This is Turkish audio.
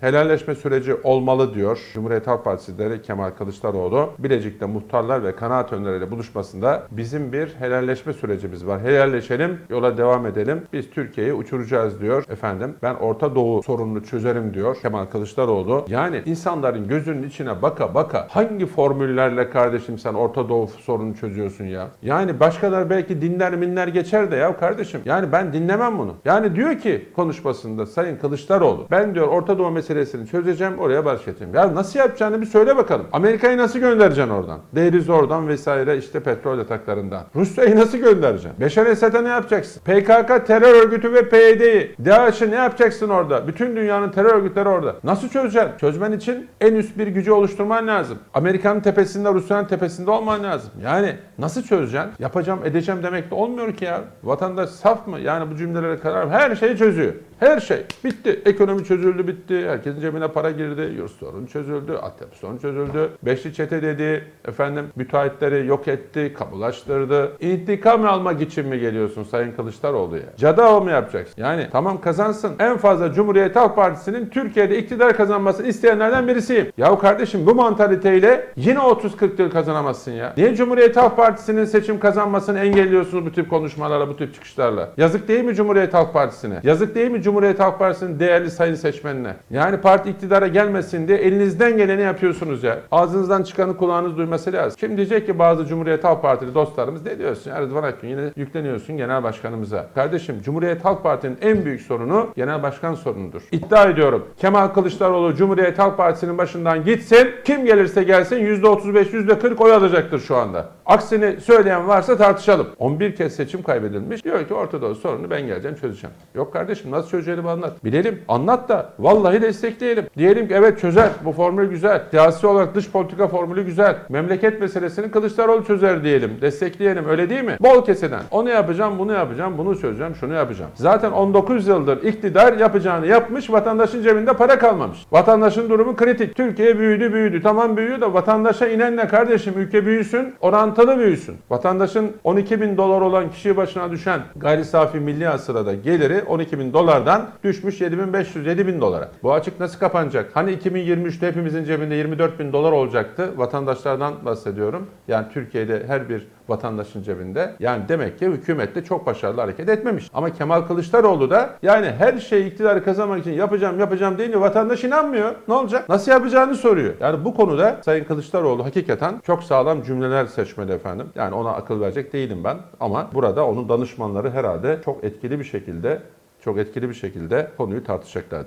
Helalleşme süreci olmalı diyor Cumhuriyet Halk Partisi lideri Kemal Kılıçdaroğlu. Bilecik'te muhtarlar ve kanaat önderleriyle buluşmasında bizim bir helalleşme sürecimiz var. Helalleşelim, yola devam edelim. Biz Türkiye'yi uçuracağız diyor. Efendim ben Orta Doğu sorununu çözerim diyor Kemal Kılıçdaroğlu. Yani insanların gözünün içine baka baka hangi formüllerle kardeşim sen Orta Doğu sorununu çözüyorsun ya? Yani başkalar belki dinler minler geçer de ya kardeşim. Yani ben dinlemem bunu. Yani diyor ki konuşmasında Sayın Kılıçdaroğlu ben diyor Orta Doğu meselesini çözeceğim oraya barış. Ya nasıl yapacağını bir söyle bakalım. Amerika'yı nasıl göndereceksin oradan? Deriz oradan vesaire işte petrol yataklarından. Rusya'yı nasıl göndereceksin? Beşar Esad'a ne yapacaksın? PKK terör örgütü ve PYD'yi, DAEŞ'i ne yapacaksın orada? Bütün dünyanın terör örgütleri orada. Nasıl çözeceksin? Çözmen için en üst bir gücü oluşturman lazım. Amerika'nın tepesinde, Rusya'nın tepesinde olman lazım. Yani nasıl çözeceksin? Yapacağım, edeceğim demek de olmuyor ki ya. Vatandaş saf mı? Yani bu cümlelere karar her şeyi çözüyor. Her şey. Bitti. Ekonomi çözüldü bitti. Herkesin cebine para girdi. Yurt sorunu çözüldü. Altyapı sorunu çözüldü. Beşli çete dedi. Efendim müteahhitleri yok etti. Kamulaştırdı. İntikam almak için mi geliyorsun Sayın Kılıçdaroğlu'ya? Cada mı yapacaksın? Yani tamam kazansın. En fazla Cumhuriyet Halk Partisi'nin Türkiye'de iktidar kazanmasını isteyenlerden birisiyim. Yahu kardeşim bu mantaliteyle yine 30-40 yıl kazanamazsın ya. Niye Cumhuriyet Halk Partisi'nin seçim kazanmasını engelliyorsunuz bu tip konuşmalarla, bu tip çıkışlarla? Yazık değil mi Cumhuriyet Halk Partisi'ne? Yazık değil mi Cumhuriyet Halk Partisi'nin değerli sayın seçmenine? Yani parti iktidara gelmesin diye elinizden geleni yapıyorsunuz ya. Ağzınızdan çıkanı kulağınız duyması lazım. Şimdi diyecek ki bazı Cumhuriyet Halk Partili dostlarımız ne diyorsun? Rıdvan Akgün yine yükleniyorsun genel başkanımıza. Kardeşim Cumhuriyet Halk Parti'nin en büyük sorunu genel başkan sorunudur. İddia ediyorum Kemal Kılıçdaroğlu Cumhuriyet Halk Partisi'nin başından gitsin. Kim gelirse gelsin %35, %40 oy alacaktır şu anda. Aksini söyleyen varsa tartışalım. 11 kez seçim kaybedilmiş. Diyor ki Ortadoğu sorunu ben geleceğim çözeceğim. Yok kardeşim nasıl çözeceğini anlat. Bilelim. Anlat da vallahi destekleyelim. Diyelim ki evet çözer. Bu formül güzel. Siyasi olarak dış politika formülü güzel. Memleket meselesini Kılıçdaroğlu çözer diyelim. Destekleyelim. Öyle değil mi? Bol keseden. Onu yapacağım, bunu yapacağım, bunu çözeceğim, şunu yapacağım. Zaten 19 yıldır iktidar yapacağını yapmış. Vatandaşın cebinde para kalmamış. Vatandaşın durumu kritik. Türkiye büyüdü büyüdü. Tamam büyüyor da vatandaşa inen ne kardeşim? Ülke büyüsün, orantılı büyüsün. Vatandaşın 12 bin dolar olan kişi başına düşen gayri safi milli hasılada geliri 12 bin dolardan düşmüş 7500 7 bin dolara. Bu açık nasıl kapanacak? Hani 2023'te hepimizin cebinde 24 bin dolar olacaktı. Vatandaşlardan bahsediyorum. Yani Türkiye'de her bir vatandaşın cebinde. Yani demek ki hükümet de çok başarılı hareket etmemiş. Ama Kemal Kılıçdaroğlu da yani her şeyi iktidarı kazanmak için yapacağım yapacağım deyince vatandaş inanmıyor. Ne olacak? Nasıl yapacağını soruyor. Yani bu konuda Sayın Kılıçdaroğlu hakikaten çok sağlam cümleler seçmeli efendim. Yani ona akıl verecek değilim ben. Ama burada onun danışmanları herhalde çok etkili bir şekilde çok etkili bir şekilde konuyu tartışacaklar.